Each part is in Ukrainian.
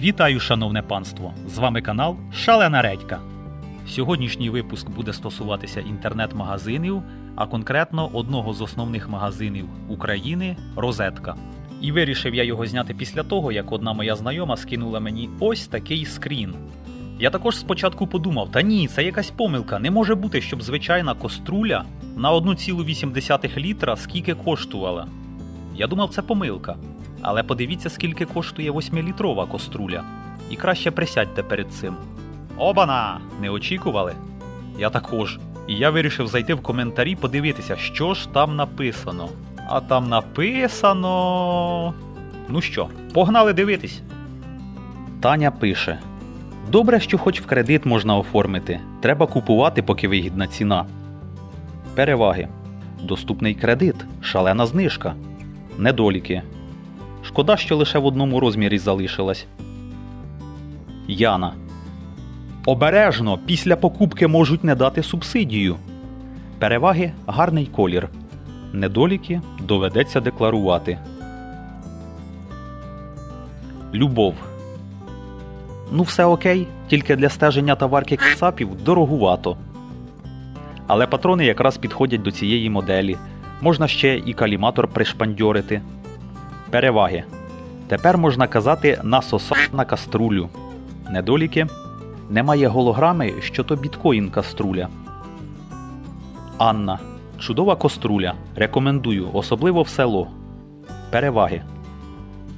Вітаю, шановне панство! З вами канал Шалена Редька. Сьогоднішній випуск буде стосуватися інтернет-магазинів, а конкретно одного з основних магазинів України Розетка. І вирішив я його зняти після того, як одна моя знайома скинула мені ось такий скрін. Я також спочатку подумав: та ні, це якась помилка. Не може бути, щоб звичайна коструля на 1,8 літра скільки коштувала. Я думав, це помилка. Але подивіться, скільки коштує 8-літрова коструля. І краще присядьте перед цим. Обана! Не очікували? Я також. І я вирішив зайти в коментарі подивитися, що ж там написано. А там написано. Ну що, погнали дивитись. Таня пише: Добре, що хоч в кредит можна оформити. Треба купувати, поки вигідна ціна. Переваги. Доступний кредит, шалена знижка. Недоліки. Шкода, що лише в одному розмірі залишилась. Яна. Обережно, після покупки можуть не дати субсидію. Переваги гарний колір. Недоліки доведеться декларувати. Любов. Ну, все окей, тільки для стеження товарки кацапів дорогувато. Але патрони якраз підходять до цієї моделі. Можна ще і каліматор пришпандьорити. Переваги. Тепер можна казати насоса на каструлю. Недоліки. Немає голограми, що то біткоін каструля. Анна. Чудова коструля. Рекомендую, особливо в село. Переваги.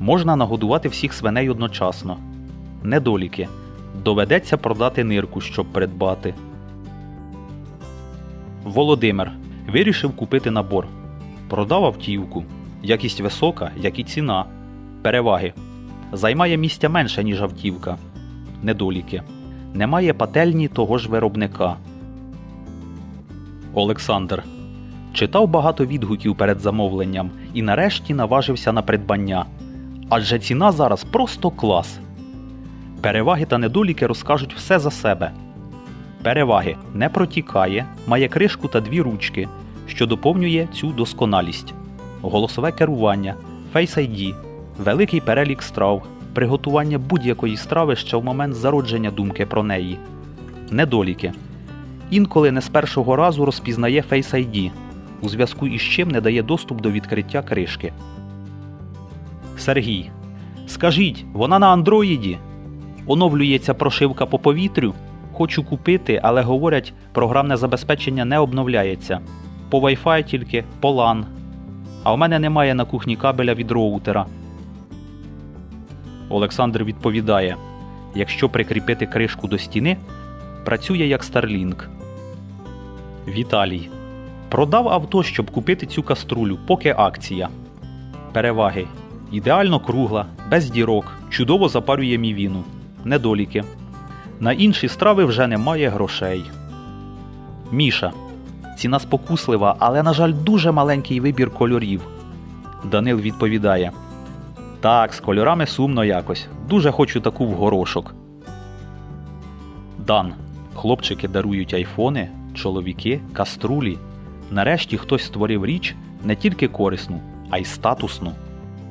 Можна нагодувати всіх свиней одночасно. Недоліки. Доведеться продати нирку, щоб придбати. Володимир. Вирішив купити набор. Продав автівку. Якість висока, як і ціна. Переваги. Займає місця менше, ніж автівка. Недоліки. Немає пательні того ж виробника. Олександр. Читав багато відгуків перед замовленням і нарешті наважився на придбання. Адже ціна зараз просто клас. Переваги та недоліки розкажуть все за себе. Переваги не протікає, має кришку та дві ручки, що доповнює цю досконалість голосове керування, Face ID, великий перелік страв, приготування будь-якої страви ще в момент зародження думки про неї. Недоліки. Інколи не з першого разу розпізнає Face ID, у зв'язку із чим не дає доступ до відкриття кришки. Сергій. Скажіть, вона на андроїді? Оновлюється прошивка по повітрю? Хочу купити, але говорять, програмне забезпечення не обновляється. По Wi-Fi тільки, по LAN. А в мене немає на кухні кабеля від роутера. Олександр відповідає: якщо прикріпити кришку до стіни, працює як Starlink. Віталій. Продав авто, щоб купити цю каструлю, поки акція. Переваги. Ідеально кругла, без дірок, чудово запарює мівіну. Недоліки. На інші страви вже немає грошей. Міша. Ціна спокуслива, але, на жаль, дуже маленький вибір кольорів. Данил відповідає: Так, з кольорами сумно якось. Дуже хочу таку в горошок. Дан. Хлопчики дарують айфони, чоловіки каструлі. Нарешті хтось створив річ не тільки корисну, а й статусну.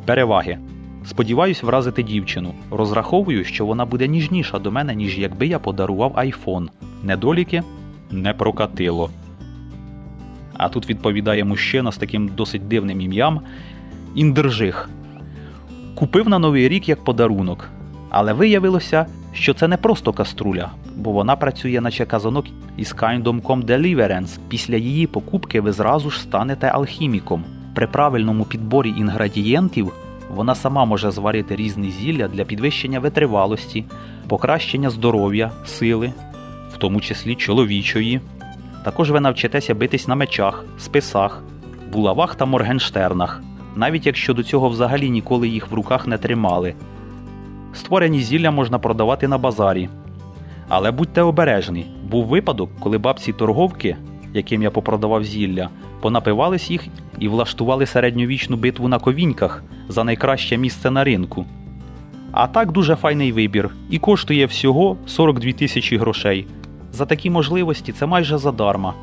Переваги. Сподіваюсь вразити дівчину. Розраховую, що вона буде ніжніша до мене, ніж якби я подарував айфон. Недоліки не прокатило. А тут відповідає мужчина з таким досить дивним ім'ям Індержих. Купив на новий рік як подарунок. Але виявилося, що це не просто каструля, бо вона працює наче казанок із Kingdom.com Deliverance. Після її покупки ви зразу ж станете алхіміком. При правильному підборі інгредієнтів вона сама може зварити різні зілля для підвищення витривалості, покращення здоров'я, сили, в тому числі чоловічої. Також ви навчитеся битись на мечах, списах, булавах та моргенштернах, навіть якщо до цього взагалі ніколи їх в руках не тримали. Створені зілля можна продавати на базарі. Але будьте обережні, був випадок, коли бабці торговки, яким я попродавав зілля, понапивались їх і влаштували середньовічну битву на ковіньках за найкраще місце на ринку. А так дуже файний вибір і коштує всього 42 тисячі грошей. За такі можливості це майже задарма.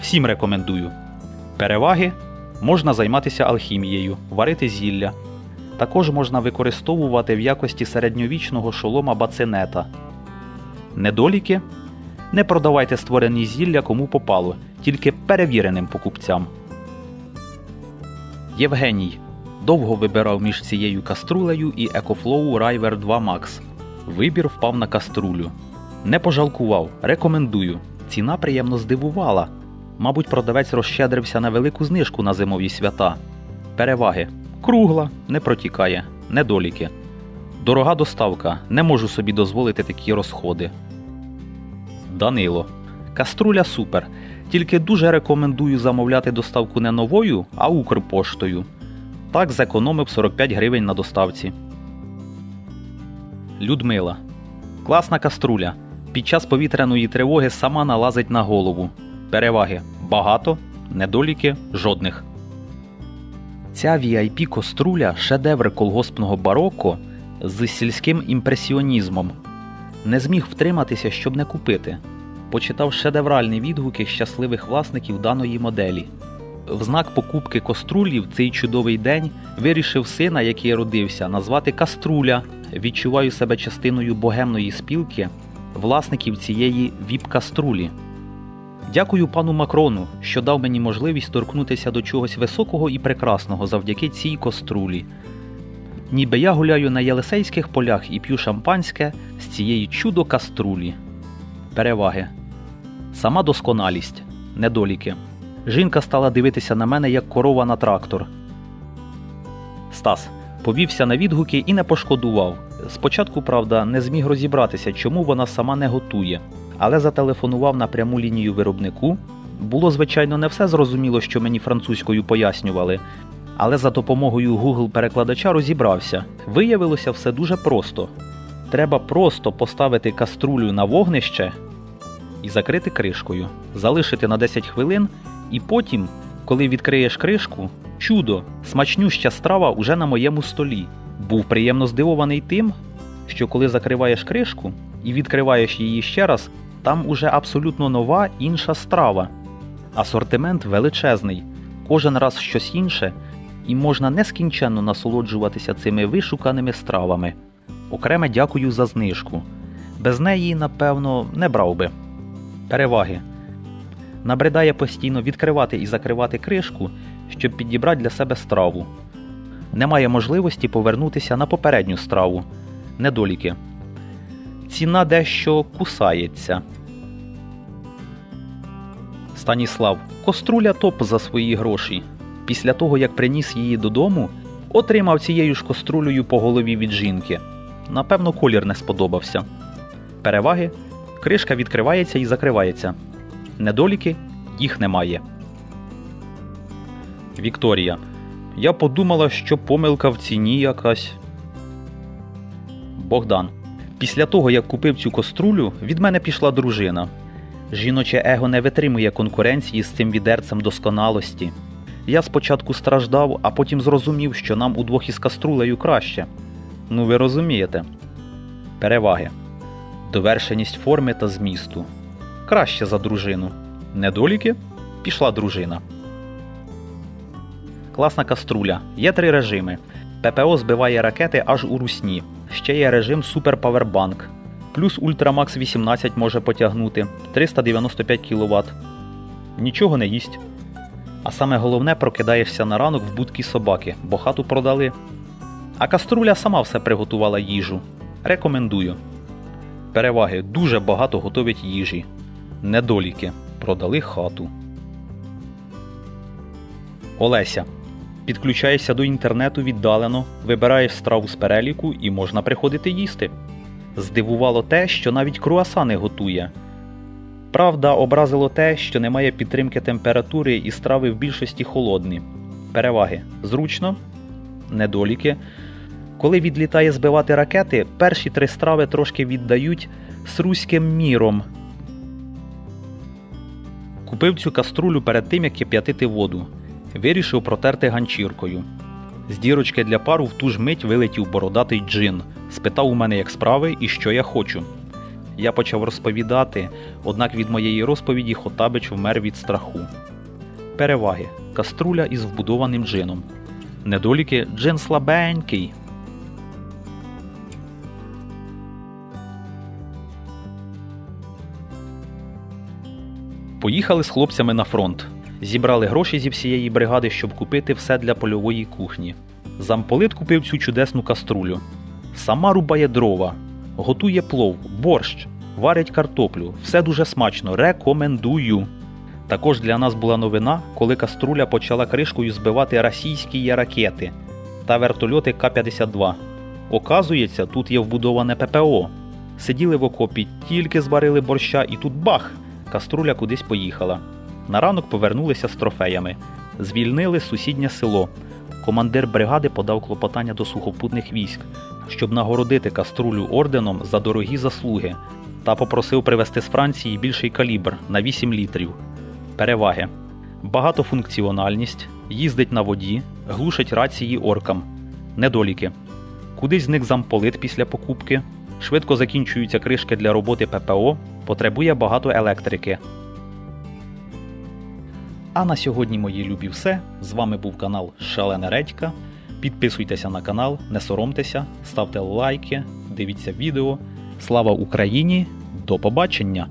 Всім рекомендую. Переваги можна займатися алхімією, варити зілля. Також можна використовувати в якості середньовічного шолома бацинета. Недоліки? Не продавайте створені зілля кому попало, тільки перевіреним покупцям. Євгеній довго вибирав між цією каструлею і EcoFlow River 2 Max. Вибір впав на каструлю. Не пожалкував, рекомендую. Ціна приємно здивувала. Мабуть, продавець розщедрився на велику знижку на зимові свята. Переваги: кругла, не протікає, недоліки. Дорога доставка, не можу собі дозволити такі розходи. Данило. Каструля супер. Тільки дуже рекомендую замовляти доставку не новою, а Укрпоштою. Так зекономив 45 гривень на доставці. Людмила. Класна каструля. Під час повітряної тривоги сама налазить на голову. Переваги багато, недоліки жодних. Ця VIP коструля шедевр колгоспного бароко з сільським імпресіонізмом. Не зміг втриматися, щоб не купити. Почитав шедевральні відгуки щасливих власників даної моделі. В знак покупки кострулі в цей чудовий день вирішив сина, який родився, назвати Каструля. Відчуваю себе частиною богемної спілки власників цієї віп-каструлі. Дякую пану Макрону, що дав мені можливість торкнутися до чогось високого і прекрасного завдяки цій кострулі. Ніби я гуляю на Єлисейських полях і п'ю шампанське з цієї чудо каструлі. Переваги. Сама досконалість. Недоліки. Жінка стала дивитися на мене як корова на трактор. Стас повівся на відгуки і не пошкодував. Спочатку, правда, не зміг розібратися, чому вона сама не готує, але зателефонував на пряму лінію виробнику. Було, звичайно, не все зрозуміло, що мені французькою пояснювали, але за допомогою Google перекладача розібрався. Виявилося все дуже просто. Треба просто поставити каструлю на вогнище і закрити кришкою, залишити на 10 хвилин, і потім, коли відкриєш кришку, чудо, смачнюща страва уже на моєму столі. Був приємно здивований тим, що коли закриваєш кришку і відкриваєш її ще раз, там уже абсолютно нова інша страва. Асортимент величезний, кожен раз щось інше, і можна нескінченно насолоджуватися цими вишуканими стравами. Окреме дякую за знижку. Без неї, напевно, не брав би. Переваги. Набридає постійно відкривати і закривати кришку, щоб підібрати для себе страву. Немає можливості повернутися на попередню страву. Недоліки. Ціна дещо кусається. Станіслав. Коструля топ за свої гроші. Після того, як приніс її додому, отримав цією ж кострулею по голові від жінки. Напевно, колір не сподобався. Переваги. Кришка відкривається і закривається. Недоліки їх немає. Вікторія. Я подумала, що помилка в ціні якась. Богдан. Після того, як купив цю кострулю, від мене пішла дружина. Жіноче его не витримує конкуренції з цим відерцем досконалості. Я спочатку страждав, а потім зрозумів, що нам удвох із каструлею краще. Ну ви розумієте. Переваги. Довершеність форми та змісту. Краще за дружину. Недоліки пішла дружина. Класна каструля. Є три режими. ППО збиває ракети аж у русні. Ще є режим Super Powerbank. Плюс Ultramax 18 може потягнути 395 кВт. Нічого не їсть. А саме головне прокидаєшся на ранок в будки собаки, бо хату продали. А каструля сама все приготувала їжу. Рекомендую. Переваги дуже багато готовить їжі. Недоліки. Продали хату. Олеся. Підключаєшся до інтернету віддалено, вибираєш страву з переліку і можна приходити їсти. Здивувало те, що навіть круасани готує. Правда, образило те, що немає підтримки температури і страви в більшості холодні. Переваги зручно, недоліки. Коли відлітає збивати ракети, перші три страви трошки віддають з руським міром. Купив цю каструлю перед тим, як кип'ятити воду. Вирішив протерти ганчіркою. З дірочки для пару в ту ж мить вилетів бородатий джин, спитав у мене, як справи і що я хочу. Я почав розповідати, однак від моєї розповіді Хотабич вмер від страху. Переваги: каструля із вбудованим джином. Недоліки джин слабенький. Поїхали з хлопцями на фронт. Зібрали гроші зі всієї бригади, щоб купити все для польової кухні. Замполит купив цю чудесну каструлю. Сама рубає дрова, готує плов, борщ, варить картоплю. Все дуже смачно. Рекомендую. Також для нас була новина, коли каструля почала кришкою збивати російські ракети та вертольоти К-52. Оказується, тут є вбудоване ППО. Сиділи в окопі, тільки зварили борща, і тут бах! Каструля кудись поїхала. На ранок повернулися з трофеями. Звільнили сусіднє село. Командир бригади подав клопотання до сухопутних військ, щоб нагородити каструлю орденом за дорогі заслуги, та попросив привезти з Франції більший калібр на 8 літрів. Переваги: багатофункціональність, їздить на воді, глушить рації оркам. Недоліки. Кудись зник замполит після покупки, швидко закінчуються кришки для роботи ППО, потребує багато електрики. А на сьогодні, мої любі, все. З вами був канал Шалена Редька. Підписуйтеся на канал, не соромтеся, ставте лайки, дивіться відео. Слава Україні! До побачення!